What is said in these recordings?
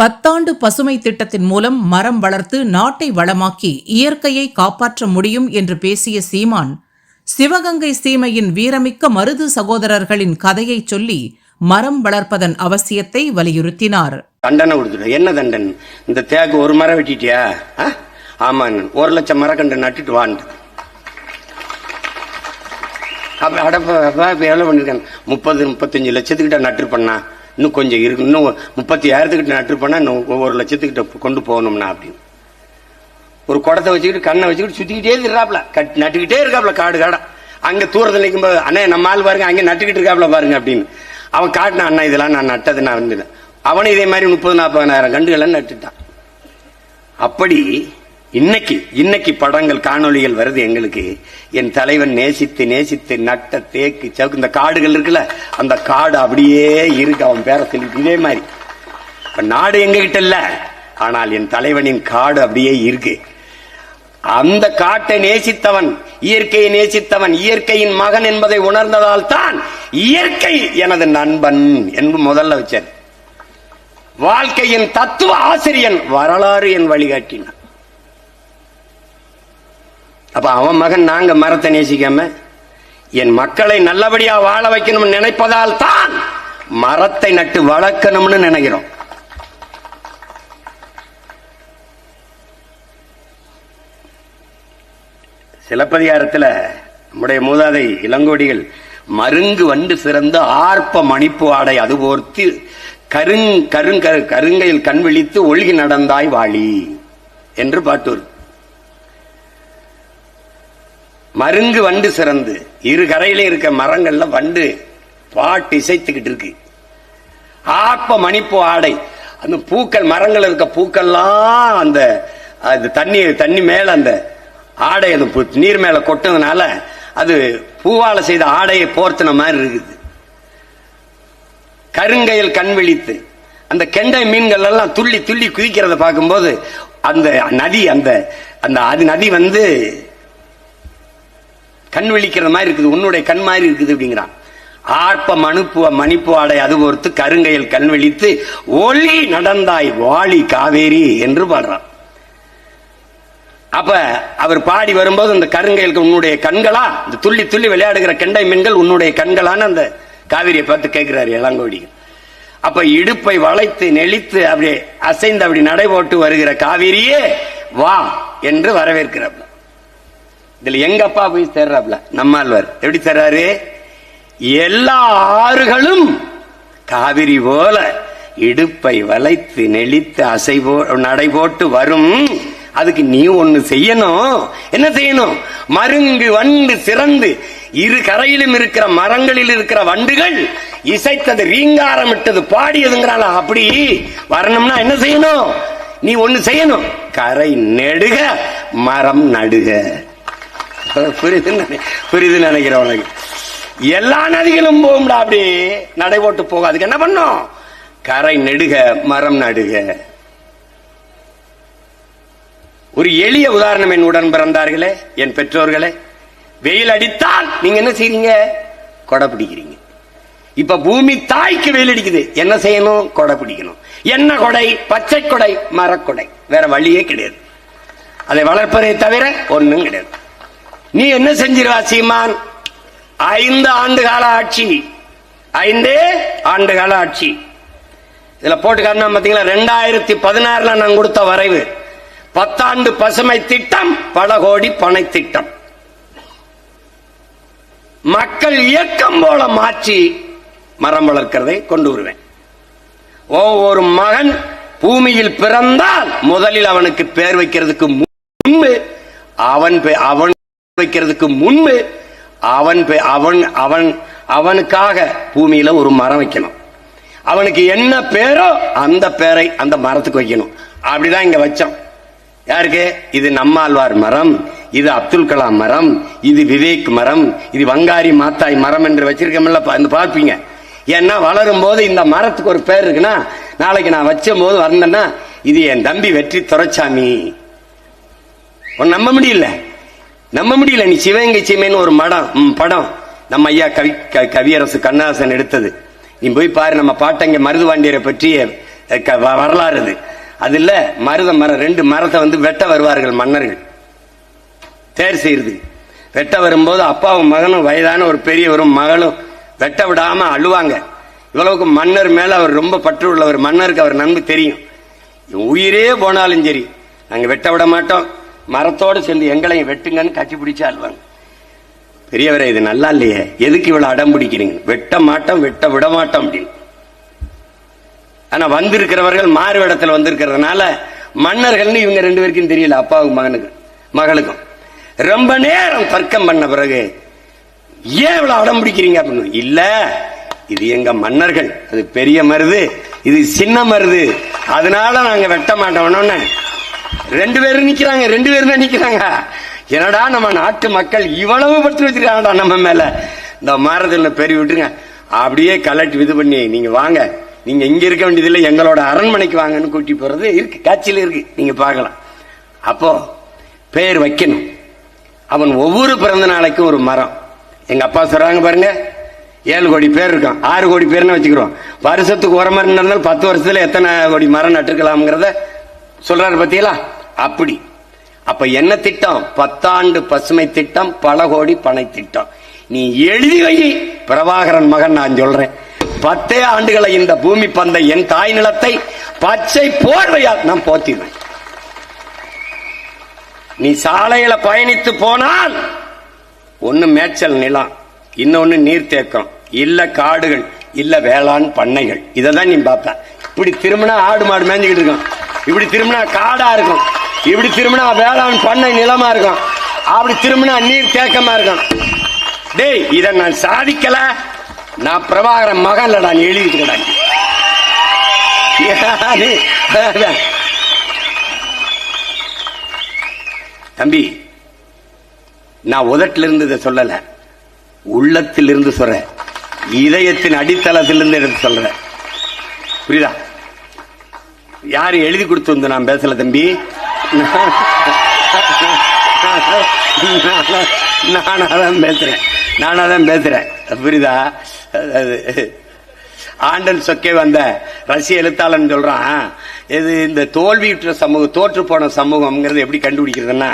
பத்தாண்டு பசுமை திட்டத்தின் மூலம் மரம் வளர்த்து நாட்டை வளமாக்கி இயற்கையை காப்பாற்ற முடியும் என்று பேசிய சீமான் சிவகங்கை சீமையின் வீரமிக்க மருது சகோதரர்களின் கதையை சொல்லி மரம் வளர்ப்பதன் அவசியத்தை வலியுறுத்தினார். தண்டனை கொடுத்துட்டு என்ன தண்டனை? இந்த தேக்கு ஒரு மரம் வெட்டிட்டியா? ஆமா ஒரு லட்சம் மரக்கன்று நட்டுட்டு வான்ட்டு அப்ப அடப்ப எவ்வளவு பண்ணிருக்கேன்? முப்பது முப்பத்தஞ்சு லட்சத்துக்கிட்ட நட்டு பண்ணா. இன்னும் கொஞ்சம் இருக்கு இன்னும் முப்பத்தி ஆயிரத்துக்கிட்ட நட்டு பண்ணா இன்னும் ஒரு லட்சத்துக்கிட்ட கொண்டு போகணும்னா அப்படின்னு. ஒரு குடத்தை வச்சுக்கிட்டு கண்ணை வச்சுக்கிட்டு சுற்றிக்கிட்டே இருக்காப்ல. கட் நட்டுக்கிட்டே இருக்காப்ல காடு காடா. அங்கே தூரத்தில் நிற்கும்போது அண்ணே நம்ம ஆள் பாருங்க அங்கே நட்டுக்கிட்டு இருக்காப்ல பாருங்க அப்படின்னு. அவன் காட்டினான் அண்ணா இதெல்லாம் நான் நட்டது நான் வந்துட்டேன் அவனும் இதே மாதிரி முப்பது நாற்பதாயிரம் கண்டுகளை நட்டுட்டான். அப்படி இன்னைக்கு இன்னைக்கு படங்கள் காணொளிகள் வருது எங்களுக்கு. என் தலைவன் நேசித்து நேசித்து நட்ட தேக்கு சவுக்கு இந்த காடுகள் இருக்குல்ல அந்த காடு அப்படியே இருக்கு அவன் பேரை சொல்லிட்டு. இதே மாதிரி. இப்ப நாடு எங்ககிட்ட இல்ல. ஆனால் என் தலைவனின் காடு அப்படியே இருக்கு. அந்த காட்டை நேசித்தவன் இயற்கையை நேசித்தவன் இயற்கையின் மகன் என்பதை உணர்ந்ததால் தான் இயற்கை எனது நண்பன் என்று முதல்ல வச்சார். வாழ்க்கையின் தத்துவ ஆசிரியன் வரலாறு என் வழிகாட்டினான் அப்ப அவன் மகன் நாங்க மரத்தை நேசிக்காம என் மக்களை நல்லபடியா வாழ வைக்கணும்னு நினைப்பதால் தான் மரத்தை நட்டு வளர்க்கணும்னு நினைக்கிறோம். சிலப்பதிகாரத்தில் நம்முடைய மூதாதை இளங்கோடிகள் மருங்கு வண்டு சிறந்து ஆர்ப்ப மணிப்பு ஆடை அது போர்த்து கருங் கருங்க கருங்கையில் கண் விழித்து ஒழுகி நடந்தாய் வாழி என்று பாட்டு மருங்கு வண்டு சிறந்து. இரு கரையில இருக்க மரங்கள்ல வண்டு பாட்டு இசைத்துக்கிட்டு இருக்கு. ஆப்ப மணிப்பு ஆடை. அந்த பூக்கள் மரங்கள் இருக்க பூக்கள்லாம் அந்த அது தண்ணி தண்ணி மேல அந்த ஆடை அந்த நீர் மேல கொட்டதுனால அது பூவால செய்த ஆடையை போர்த்தின மாதிரி இருக்குது. கருங்கையில் கண் விழித்து. அந்த கெண்டை மீன்கள் எல்லாம் துள்ளி துள்ளி குதிக்கிறத பார்க்கும்போது அந்த நதி அந்த அந்த அது நதி வந்து கண் விழிக்கிற மாதிரி இருக்குது உன்னுடைய கண் மாதிரி இருக்குது அப்படிங்கிறான். ஆர்ப்ப மணுப்பு மணிப்பு ஆடை அது பொறுத்து கருங்கையில் கண் விழித்து ஒளி நடந்தாய் வாளி காவேரி என்று பாடுறான். அப்ப அவர் பாடி வரும்போது அந்த கருங்கையலுக்கு உன்னுடைய கண்களா இந்த துள்ளி துள்ளி விளையாடுகிற கெண்டை மீன்கள் உன்னுடைய கண்களான்னு அந்த காவிரியை பார்த்து கேட்கிறாரு இளங்கோடி அப்ப இடுப்பை வளைத்து நெளித்து அப்படியே அசைந்து அப்படி நடை போட்டு வருகிற காவிரியே வா என்று வரவேற்கிறார். இதுல எங்க அப்பா போய் சேர்றாப்ல? நம்மாழ்வார். எப்படி சேர்றாரு? எல்லா ஆறுகளும் காவிரி போல இடுப்பை வளைத்து நெளித்து அசைபோ நடைபோட்டு வரும். அதுக்கு நீ ஒண்ணு செய்யணும். என்ன செய்யணும்? மருங்கு வண்டு சிறந்து இரு கரையிலும் இருக்கிற மரங்களில் இருக்கிற வண்டுகள் இசைத்தது ரீங்காரமிட்டது பாடியதுங்கிறாளா? அப்படி வரணும்னா என்ன செய்யணும்? நீ ஒண்ணு செய்யணும். கரை நெடுக மரம் நடுக. புரியுதுன்னு புரியுதுன்னு நினைக்கிறேன் உனக்கு எல்லா நதிகளும் போகும்டா அப்படி. நடை போட்டு போக அதுக்கு என்ன பண்ணும்? கரை நெடுக மரம் நடுக. ஒரு எளிய உதாரணம் என் உடன் பிறந்தார்களே என் பெற்றோர்களே. வெயில் அடித்தால் நீங்க என்ன செய்றீங்க? கொடை பிடிக்கிறீங்க. இப்ப பூமி தாய்க்கு வெயில் அடிக்குது. என்ன செய்யணும்? கொடை பிடிக்கணும். என்ன கொடை? பச்சை கொடை மரக்கொடை. வேற வழியே கிடையாது. அதை வளர்ப்பதை தவிர ஒண்ணும் கிடையாது. நீ என்ன செஞ்சிருவா சீமான்? ஐந்து ஆண்டு கால ஆட்சி. ஐந்தே ஆண்டு கால ஆட்சி. இதுல போட்டு பாத்தீங்களா ரெண்டாயிரத்தி பதினாறுல நான் கொடுத்த வரைவு. பத்தாண்டு பசுமை திட்டம் பல கோடி பனை திட்டம். மக்கள் இயக்கம் போல மாற்றி மரம் வளர்க்கிறதை கொண்டு வருவேன். ஒவ்வொரு மகன் பூமியில் பிறந்தால் முதலில் அவனுக்கு பேர் வைக்கிறதுக்கு முன்பு அவன் அவன் வைக்கிறதுக்கு முன்பு அவன் அவன் அவன் அவனுக்காக பூமியில ஒரு மரம் வைக்கணும். அவனுக்கு என்ன பேரோ அந்த பேரை அந்த மரத்துக்கு வைக்கணும். அப்படிதான் இங்க வச்சோம். யாருக்கு? இது நம்மாழ்வார் மரம் இது அப்துல் கலாம் மரம் இது விவேக் மரம் இது வங்காரி மாத்தாய் மரம் என்று வச்சிருக்கோம்ல பார்ப்பீங்க. ஏன்னா வளரும் போது இந்த மரத்துக்கு ஒரு பேர் இருக்குன்னா நாளைக்கு நான் வச்ச போது வந்தேன்னா இது என் தம்பி வெற்றி துறைச்சாமி உன் நம்ப முடியல? நம்ப முடியல நீ சிவகங்கை சீமைன்னு ஒரு மடம் படம். நம்ம ஐயா கவி க- கவியரசு கண்ணாசன் எடுத்தது. நீ போய் பாரு நம்ம பாட்டங்க மருதுவாண்டியரை பற்றிய க- வரலாறு அது அதுல மருத மரம் ரெண்டு மரத்தை வந்து வெட்ட வருவார்கள் மன்னர்கள். தேர் செய்யறது வெட்ட வரும்போது அப்பாவும் மகனும் வயதான ஒரு பெரியவரும் மகளும் வெட்ட விடாம அழுவாங்க. இவ்வளவுக்கு மன்னர் மேல அவர் ரொம்ப பற்று உள்ளவர். மன்னருக்கு அவர் நன்கு தெரியும். உயிரே போனாலும் சரி நாங்க வெட்ட விட மாட்டோம். மரத்தோடு சேர்ந்து எங்களையும் வெட்டுங்கன்னு கட்டி பிடிச்சு அழுவாங்க. பெரியவரை இது நல்லா இல்லையே? எதுக்கு இவ்வளவு அடம் பிடிக்கிறீங்க? வெட்ட மாட்டோம் வெட்ட விட மாட்டோம் அப்படின்னு. ஆனா வந்திருக்கிறவர்கள் மாறு இடத்துல வந்திருக்கிறதுனால மன்னர்கள்னு இவங்க ரெண்டு பேருக்கும் தெரியல அப்பாவுக்கும் மகனுக்கு மகளுக்கும். ரொம்ப நேரம் தர்க்கம் பண்ண பிறகு ஏன் இவ்வளவு அடம் பிடிக்கிறீங்க அப்படின்னு? இல்ல இது எங்க மன்னர்கள். அது பெரிய மருது இது சின்ன மருது. அதனால நாங்க வெட்ட மாட்டோம்னு ரெண்டு பேரும் நிக்கிறாங்க ரெண்டு பேரும் தான் நிக்கிறாங்க. என்னடா நம்ம நாட்டு மக்கள் இவ்வளவு படுத்து வச்சிருக்காங்கடா நம்ம மேல. இந்த மரத்தில் பெரிய விட்டுருங்க. அப்படியே கலட்டி இது பண்ணி நீங்க வாங்க. நீங்க இங்க இருக்க வேண்டியதில்லை எங்களோட அரண்மனைக்கு வாங்கன்னு கூட்டி போறது இருக்கு. காட்சியில் இருக்கு. நீங்க பார்க்கலாம். அப்போ பெயர் வைக்கணும். அவன் ஒவ்வொரு பிறந்த நாளைக்கும் ஒரு மரம். எங்க அப்பா சொல்றாங்க பாருங்க ஏழு கோடி பேர் இருக்கும் ஆறு கோடி பேர்னு வச்சுக்கிறோம். வருஷத்துக்கு ஒரு மரம் நடந்தாலும் பத்து வருஷத்துல எத்தனை கோடி மரம் நட்டுக்கலாம்ங்கிறத சொல்றாரு பத்தியலா அப்படி. அப்ப என்ன திட்டம்? பத்தாண்டு பசுமை திட்டம் பல கோடி பனை திட்டம். நீ எழுதி வை. பிரபாகரன் மகன் நான் சொல்றேன். பத்தே ஆண்டுகளை இந்த பூமி பந்தை என் தாய் நிலத்தை பச்சை போர்வையால் நான் போத்திடுவேன் நீ சாலையில பயணித்து போனால் ஒண்ணு மேய்ச்சல் நிலம் இன்னொன்னு நீர்த்தேக்கம் இல்ல காடுகள் இல்ல வேளாண் பண்ணைகள். இதை தான் நீ பார்ப்ப. இப்படி திரும்பினா ஆடு மாடு மேய்ஞ்சுக்கிட்டு இருக்கும். இப்படி திரும்பினா காடா இருக்கும். இப்படி திரும்பினா வேளாண் பண்ணை நிலமா இருக்கும். அப்படி திரும்பினா நீர் தேக்கமா இருக்கும். டேய் இதை நான் சாதிக்கல. நான் பிரபாகரன் மகன்ல நான் எழுதிட்டு கிடாங்க தம்பி நான் உதட்டில இருந்து இதை சொல்லல. உள்ளத்திலிருந்து சொல்றேன். இதயத்தின் அடித்தளத்திலிருந்து எடுத்து சொல்றேன். புரியுதா? யாரு எழுதி கொடுத்து வந்து நான் பேசல தம்பி? நானாதான் பேசுறேன் நானாதான் பேசுறேன். புரியுதா? அது ஆண்டன் சொக்கே வந்த ரஷ்ய எழுத்தாளன் சொல்றான் இது இந்த தோல்வியுற்ற சமூகம் தோற்று போன சமூகம்ங்கிறது எப்படி கண்டுபிடிக்கிறதுன்னா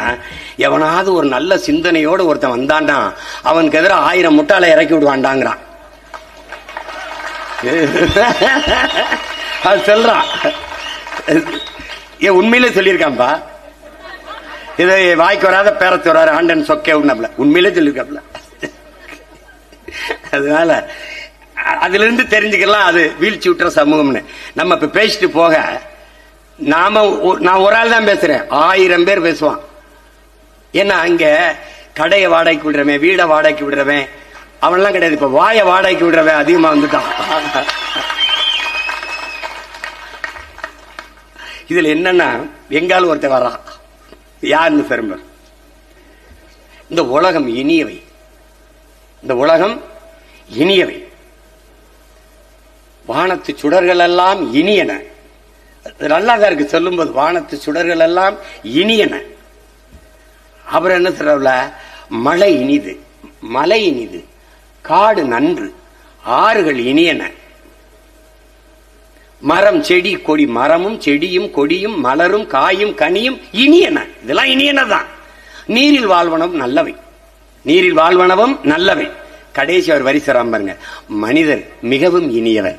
எவனாவது ஒரு நல்ல சிந்தனையோடு ஒருத்தன் வந்தான்டா அவனுக்கு எதிராக ஆயிரம் முட்டாளை இறக்கி விடுவான்டாங்கிறான். அது சொல்றான். ஏன் உண்மையிலே சொல்லியிருக்கான்பா? இதை வாய்க்கு வராத பேரத்து வராரு ஆண்டன் சொக்கே உண்ணம்ல உண்மையிலே சொல்லியிருக்காப்ல அதனால அதுல இருந்து தெரிஞ்சுக்கலாம் அது வீழ்ச்சி விட்டுற சமூகம்னு. நம்ம இப்ப பேசிட்டு போக நாம நான் ஒரு ஆள் தான் பேசுறேன். ஆயிரம் பேர் பேசுவான். ஏன்னா அங்க கடையை வாடகைக்கு விடுறவன் வீடை வாடகைக்கு விடுறவன் அவன்லாம் கிடையாது. இப்ப வாயை வாடகைக்கு விடுறவன் அதிகமா வந்துட்டான். இதுல என்னன்னா எங்காலும் ஒருத்தர் வர்றான். யாருன்னு பெரும்பர் இந்த உலகம் இனியவை. இந்த உலகம் இனியவை. வானத்து சுடர்கள் எல்லாம் இனியன. நல்லா தான் இருக்கு சொல்லும்போது வானத்து சுடர்கள் எல்லாம் இனியன. அப்புறம் என்ன சொல்றல மழை இனிது. மலை இனிது. காடு நன்று. ஆறுகள் இனியன. மரம் செடி கொடி. மரமும் செடியும் கொடியும் மலரும் காயும் கனியும் இனியன இதெல்லாம் இனியனதான் நீரில் வாழ்வனவும் நல்லவை. நீரில் வாழ்வனவும் நல்லவை. கடைசி அவர் வரிசராம் பாருங்க. மனிதர் மிகவும் இனியவர்.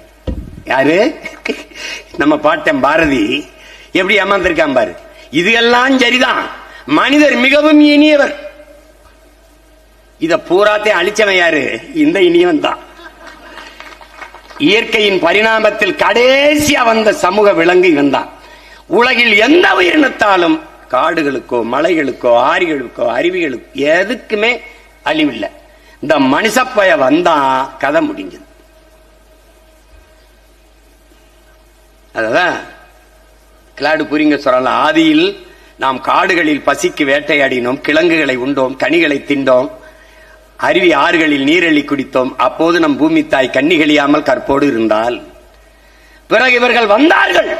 யாரு? நம்ம பாட்டன் பாரதி. எப்படி ஏமாந்திருக்கான் பாரு. இது எல்லாம் சரிதான். மனிதர் மிகவும் இனியவர். இத பூராத்தையும் அழிச்சவன் யாரு? இந்த இனியவன் தான் இயற்கையின் பரிணாமத்தில் கடைசியா வந்த சமூக விலங்கு இவன் தான் உலகில் எந்த உயிரினத்தாலும் காடுகளுக்கோ மலைகளுக்கோ ஆறுகளுக்கோ அருவிகளுக்கோ எதுக்குமே அழிவில்லை. இந்த மனுஷப்பய வந்தான் கதை முடிஞ்சது. அததான் கிளாடு புரிங்க சொல்லலாம். ஆதியில் நாம் காடுகளில் பசிக்கு வேட்டையாடினோம் கிழங்குகளை உண்டோம் கனிகளை திண்டோம் அருவி ஆறுகளில் நீரழி குடித்தோம். அப்போது நம் பூமி தாய் கண்ணிகளியாமல் கற்போடு இருந்தால் பிறகு இவர்கள் வந்தார்கள்.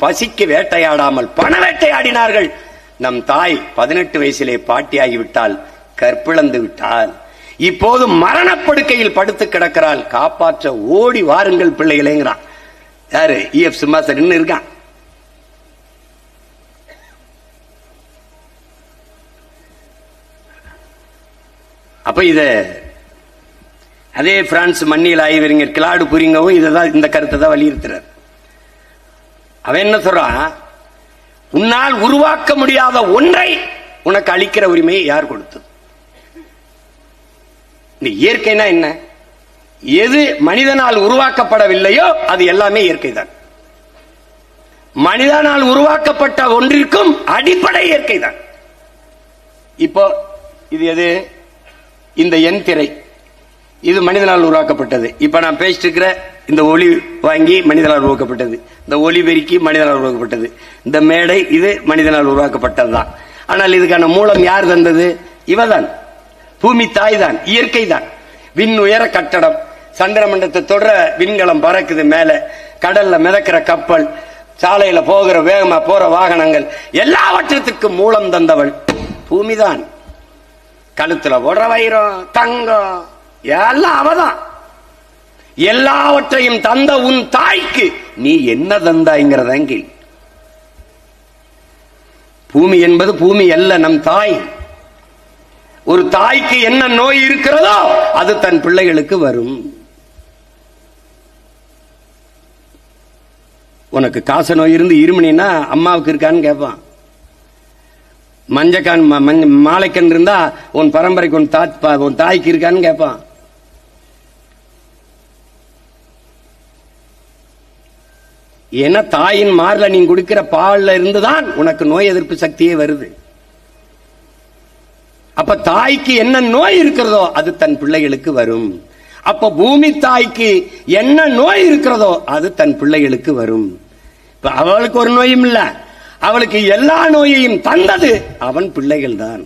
பசிக்கு வேட்டையாடாமல் பண வேட்டையாடினார்கள். நம் தாய் பதினெட்டு வயசிலே பாட்டியாகிவிட்டால் கற்பிழந்து விட்டால் இப்போது மரணப்படுக்கையில் படுத்து கிடக்கிறாள். காப்பாற்ற ஓடி வாருங்கள் பிள்ளைகளேங்கிறான். யாரு? இஎஃப் சிம்மாசன் இருக்கான். அப்ப இத அதே பிரான்ஸ் மண்ணில் ஆய்வறிஞர் கிளாடு புரிங்கவும் இதுதான் இந்த கருத்தை தான் வலியுறுத்துறார். அவன் என்ன சொல்றான்? உன்னால் உருவாக்க முடியாத ஒன்றை உனக்கு அளிக்கிற உரிமையை யார் கொடுத்தது? இந்த இயற்கைனா என்ன? எது மனிதனால் உருவாக்கப்படவில்லையோ அது எல்லாமே இயற்கை தான். மனிதனால் உருவாக்கப்பட்ட ஒன்றிற்கும் அடிப்படை இயற்கை தான். இப்போ இது எது? இந்த எண் திரை. இது மனிதனால் உருவாக்கப்பட்டது. இப்ப நான் பேசிட்டு இருக்கிற இந்த ஒளி வாங்கி மனிதனால் உருவாக்கப்பட்டது. இந்த ஒளி பெருக்கி மனிதனால் உருவாக்கப்பட்டது. இந்த மேடை இது மனிதனால் உருவாக்கப்பட்டது தான் ஆனால் இதுக்கான மூலம் யார் தந்தது? இவதான் பூமி தாய் தான் இயற்கை தான் விண் உயர கட்டடம். சந்திரமண்டத்தை தொடர விண்கலம் பறக்குது மேல. கடல்ல மிதக்கிற கப்பல். சாலையில போகிற வேகமா போற வாகனங்கள். எல்லாவற்றத்துக்கும் மூலம் தந்தவள். பூமிதான். கழுத்துல போடுற வைரம் தங்கம் எல்லாம் அவதான். எல்லாவற்றையும் தந்த உன் தாய்க்கு நீ என்ன தந்தாய்ங்கிறதான் கேள்வி பூமி என்பது பூமி அல்ல நம் தாய். ஒரு தாய்க்கு என்ன நோய் இருக்கிறதோ அது தன் பிள்ளைகளுக்கு வரும். உனக்கு காச நோய் இருந்து இருமணின்னா அம்மாவுக்கு இருக்கான்னு கேட்பான் மஞ்சக்கான் ம- மஞ்ச- மாலைக்கண் இருந்தா உன் பரம்பரைக்கு உன் தா உன் தாய்க்கு இருக்கான்னு கேட்பான் ஏன்னா தாயின் மார்ல நீ குடிக்கிற பால்ல இருந்துதான் உனக்கு நோய் எதிர்ப்பு சக்தியே வருது. அப்ப தாய்க்கு என்ன நோய் இருக்கிறதோ அது தன் பிள்ளைகளுக்கு வரும். அப்ப பூமி தாய்க்கு என்ன நோய் இருக்கிறதோ அது தன் பிள்ளைகளுக்கு வரும். இப்ப அவளுக்கு ஒரு நோயும் இல்லை. அவளுக்கு எல்லா நோயையும் தந்தது அவன் பிள்ளைகள் தான்